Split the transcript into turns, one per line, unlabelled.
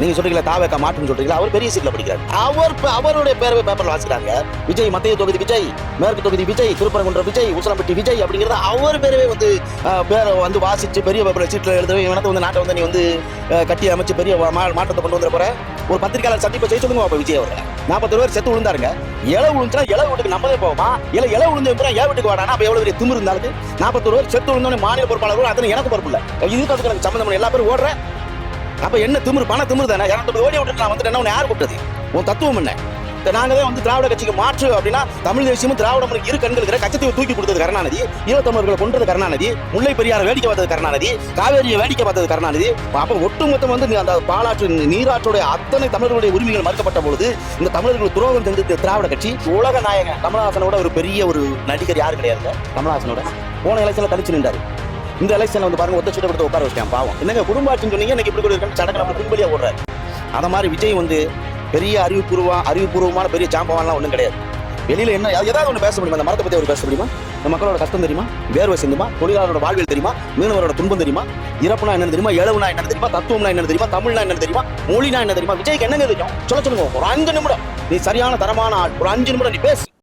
நீங்க சொல்றீங்களா தாவேக்கா மாட்டுன்னு சொல்றீங்களா? அவர் பெரிய சீட்ல படிக்கிறார். அவர் அவருடைய பேரவை பேப்பர்ல வாசிக்கிறாங்க. விஜய் மத்திய தொகுதி விஜய் மேற்கு தொகுதி விஜய் திருப்பரங்குன்ற விஜய் உசலம்பட்டி விஜய் அப்படிங்கறத அவர் பேரவே வந்து பேர பேரை வந்து வாசிச்சு பெரிய பேப்பர்ல சீட்ல எழுதவே இவனத்தை வந்து நாட்டை வந்து நீ வந்து கட்டி அமைச்சு பெரிய மா- மாற்றத்தை கொண்டு வந்துட போற. ஒரு பத்திரிகையாளர் சந்திப்பை செய்ய சொல்லுங்க அப்ப விஜய் அவர்களை. நாற்பது பேர் செத்து விழுந்தாருங்க. இலை விழுந்துச்சுன்னா இலை வீட்டுக்கு நம்மளே போவோமா? இல்லை இலை விழுந்து பூரா ஏன் வீட்டுக்கு வாடானா? அப்ப எவ்வளவு பெரிய திமிரு இருந்தாலும் நாற்பத்தொரு பேர் செத்து விழுந்தோடனே மாநில பொறுப்பாளர்கள் அதனை எனக்கு பொறுப்பு இல்லை. இதுக்கு அதுக்கு எனக்கு சம்மந்தம் எல்லா பேரும் ஓடுற அப்ப என்ன திமிரு பண திமிரு தானே? இரநூத்தி ஓடி விட்டு நான் வந்துட்டு என்ன யார் கூப்பிட்டது? உன் தத்துவம் என்ன? இப்ப நாங்க தான் வந்து திராவிட கட்சிக்கு மாற்று அப்படின்னா தமிழ் தேசியமும் திராவிடம் இரு கண்கள் இருக்கிற கச்சத்தீவை தூக்கி கொடுத்தது கருணாநிதி ஈழத்தமிழர்களை கொண்டது கருணாநிதி முல்லை பெரியார் வேடிக்கை பார்த்தது கருணாநிதி காவேரியை வேடிக்கை பார்த்தது கருணாநிதி. அப்ப ஒட்டுமொத்தம் வந்து நீ அந்த பாலாற்று நீராற்றுடைய அத்தனை தமிழர்களுடைய உரிமைகள் மறுக்கப்பட்ட பொழுது இந்த தமிழர்கள் துரோகம் செஞ்சு திராவிட கட்சி உலக நாயகன் கமலஹாசனோட ஒரு பெரிய ஒரு நடிகர் யாரு கிடையாது கமலஹாசனோட. போன எலெக்ஷன்ல தனிச்சு நின்றாரு. இந்த எலெக்ஷன்ல வந்து பாருங்க ஒத்த சீட்டை கொடுத்து உட்கார வச்சிட்டேன் பாவம். என்னங்க குடும்பாட்சின்னு சொன்னீங்க? எனக்கு இப்படி கூட இருக்கேன் சடங்கு நம்ம கும்பலியா ஓடுறாரு. அதை மாதிரி விஜய் வந்து பெரிய அறிவுபூர்வம் அறிவுபூர்வமான பெரிய ஜாம்பவான்லாம் ஒன்றும் கிடையாது. வெளியில என்ன ஏதாவது ஒன்று பேச முடியுமா? அந்த மரத்தை பத்தி அவர் பேச முடியுமா? இந்த மக்களோட கஷ்டம் தெரியுமா? வேர்வை சிந்துமா தொழிலாளரோட வாழ்வியல் தெரியுமா? மீனவரோட துன்பம் தெரியுமா? இறப்புனா என்ன தெரியுமா? இழவுனா என்ன தெரியுமா? தத்துவம்னா என்ன தெரியுமா? தமிழ்னா என்ன தெரியுமா? மொழினா என்ன தெரியுமா? விஜய்க்கு என்னங்க தெரியும்? சொல்ல சொல்லுங்க ஒரு அஞ்சு நிமிடம். நீ சரியான தரமான ஆள் ஒரு அஞ்சு நிமிடம் நீ பேசு.